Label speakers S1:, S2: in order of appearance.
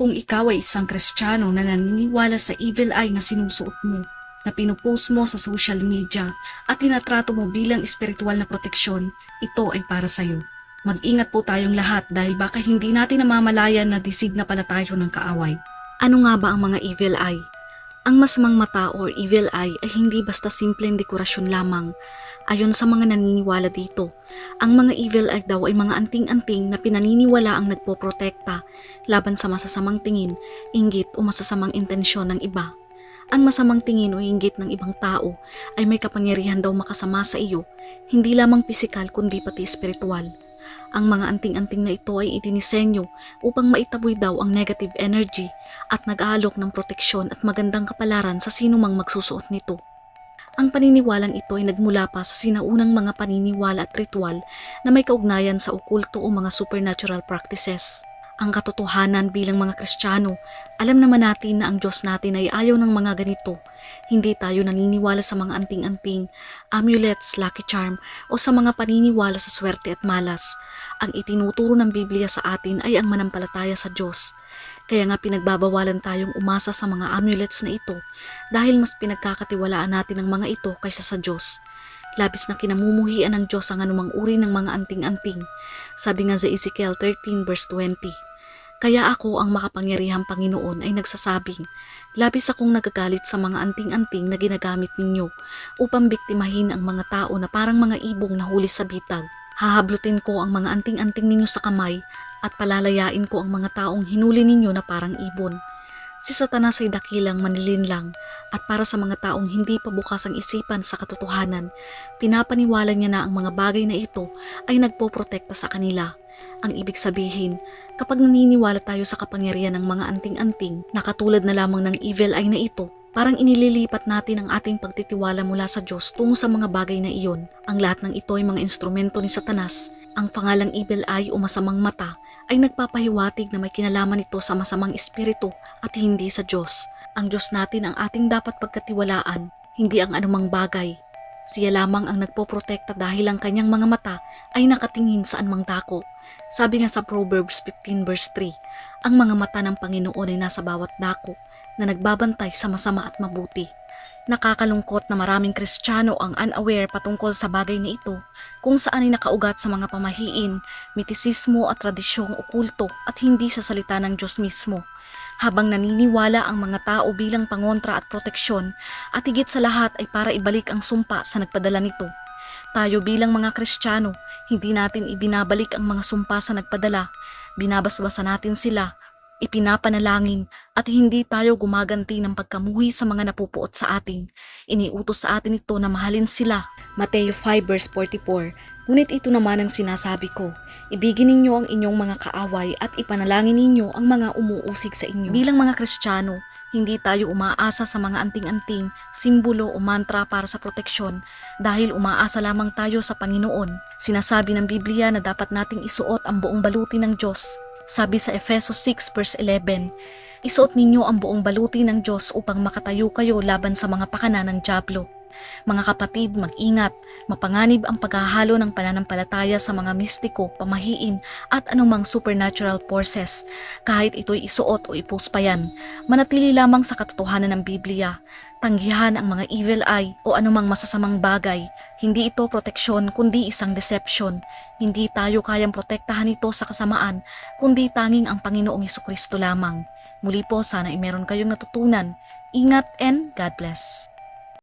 S1: Kung ikaw ay isang kristyano na naniniwala sa evil eye na sinusuot mo, na pinupost mo sa social media at tinatrato mo bilang espiritual na proteksyon, ito ay para sa'yo. Mag-ingat po tayong lahat dahil baka hindi natin namamalayan na disig na pala tayo ng kaaway. Ano nga ba ang mga evil eye? Ang masamang mata or evil eye ay hindi basta simpleng dekorasyon lamang. Ayon sa mga naniniwala dito, ang mga evil eye daw ay mga anting-anting na pinaniniwala ang nagpoprotekta laban sa masasamang tingin, inggit o masasamang intensyon ng iba. Ang masamang tingin o inggit ng ibang tao ay may kapangyarihan daw makasama sa iyo, hindi lamang pisikal kundi pati espiritual. Ang mga anting-anting na ito ay idinisenyo upang maitaboy daw ang negative energy at nag-aalok ng proteksyon at magandang kapalaran sa sino mang magsusuot nito. Ang paniniwalang ito ay nagmula pa sa sinaunang mga paniniwala at ritual na may kaugnayan sa okulto o mga supernatural practices. Ang katotohanan bilang mga Kristiyano, alam naman natin na ang Diyos natin ay ayaw ng mga ganito. Hindi tayo naniniwala sa mga anting-anting, amulets, lucky charm o sa mga paniniwala sa swerte at malas. Ang itinuturo ng Biblia sa atin ay ang manampalataya sa Diyos. Kaya nga pinagbabawalan tayong umasa sa mga amulets na ito dahil mas pinagkakatiwalaan natin ang mga ito kaysa sa Diyos. Labis na kinamumuhian ng Diyos ang anumang uri ng mga anting-anting. Sabi nga sa Ezekiel 13 verse 20. Kaya ako ang makapangyarihang Panginoon ay nagsasabing, labis akong nagagalit sa mga anting-anting na ginagamit ninyo upang biktimahin ang mga tao na parang mga ibong na huli sa bitag. Hahablutin ko ang mga anting-anting ninyo sa kamay at palalayain ko ang mga taong hinuli ninyo na parang ibon. Si Satanas ay dakilang manilinlang at para sa mga taong hindi pa bukas ang isipan sa katotohanan, pinapaniwala niya na ang mga bagay na ito ay nagpoprotekta sa kanila. Ang ibig sabihin, kapag naniniwala tayo sa kapangyarihan ng mga anting-anting na katulad na lamang ng evil eye na ito, parang inililipat natin ang ating pagtitiwala mula sa Diyos tungo sa mga bagay na iyon. Ang lahat ng ito ay mga instrumento ni Satanas. Ang pangalang evil eye o masamang mata ay nagpapahiwatig na may kinalaman ito sa masamang espiritu at hindi sa Diyos. Ang Diyos natin ang ating dapat pagkatiwalaan, hindi ang anumang bagay. Siya lamang ang nagpoprotekta dahil ang kanyang mga mata ay nakatingin sa anumang dako. Sabi nga sa Proverbs 15 verse 3, ang mga mata ng Panginoon ay nasa bawat dako na nagbabantay sa masama at mabuti. Nakakalungkot na maraming Kristiyano ang unaware patungkol sa bagay na ito kung saan ay nakaugat sa mga pamahiin, mitisismo at tradisyong okulto at hindi sa salita ng Diyos mismo. Habang naniniwala ang mga tao bilang pangontra at proteksyon at higit sa lahat ay para ibalik ang sumpa sa nagpadala nito. Tayo bilang mga Kristiyano, hindi natin ibinabalik ang mga sumpa sa nagpadala, binabasbasa natin sila, ipinapanalangin at hindi tayo gumaganti ng pagkamuhi sa mga napupuot sa atin. Iniutos sa atin ito na mahalin sila. Mateo 5 verse 44 Ngunit ito naman ang sinasabi ko, ibigin ninyo ang inyong mga kaaway at ipanalangin ninyo ang mga umuusig sa inyo. Bilang mga Kristiyano, hindi tayo umaasa sa mga anting-anting, simbolo o mantra para sa proteksyon dahil umaasa lamang tayo sa Panginoon. Sinasabi ng Biblia na dapat nating isuot ang buong baluti ng Diyos. Sabi sa Efeso 6 verse 11, Isuot ninyo ang buong baluti ng Diyos upang makatayo kayo laban sa mga pakana ng Diablo. Mga kapatid, mag-ingat, mapanganib ang paghahalo ng pananampalataya sa mga mistiko, pamahiin at anumang supernatural forces. Kahit ito'y isuot o ipus pa yan, manatili lamang sa katotohanan ng Biblia. Tanggihan ang mga evil eye o anumang masasamang bagay. Hindi ito proteksyon kundi isang deception. Hindi tayo kayang protektahan ito sa kasamaan kundi tanging ang Panginoong Kristo lamang. Muli po sana ay meron kayong natutunan. Ingat and God bless.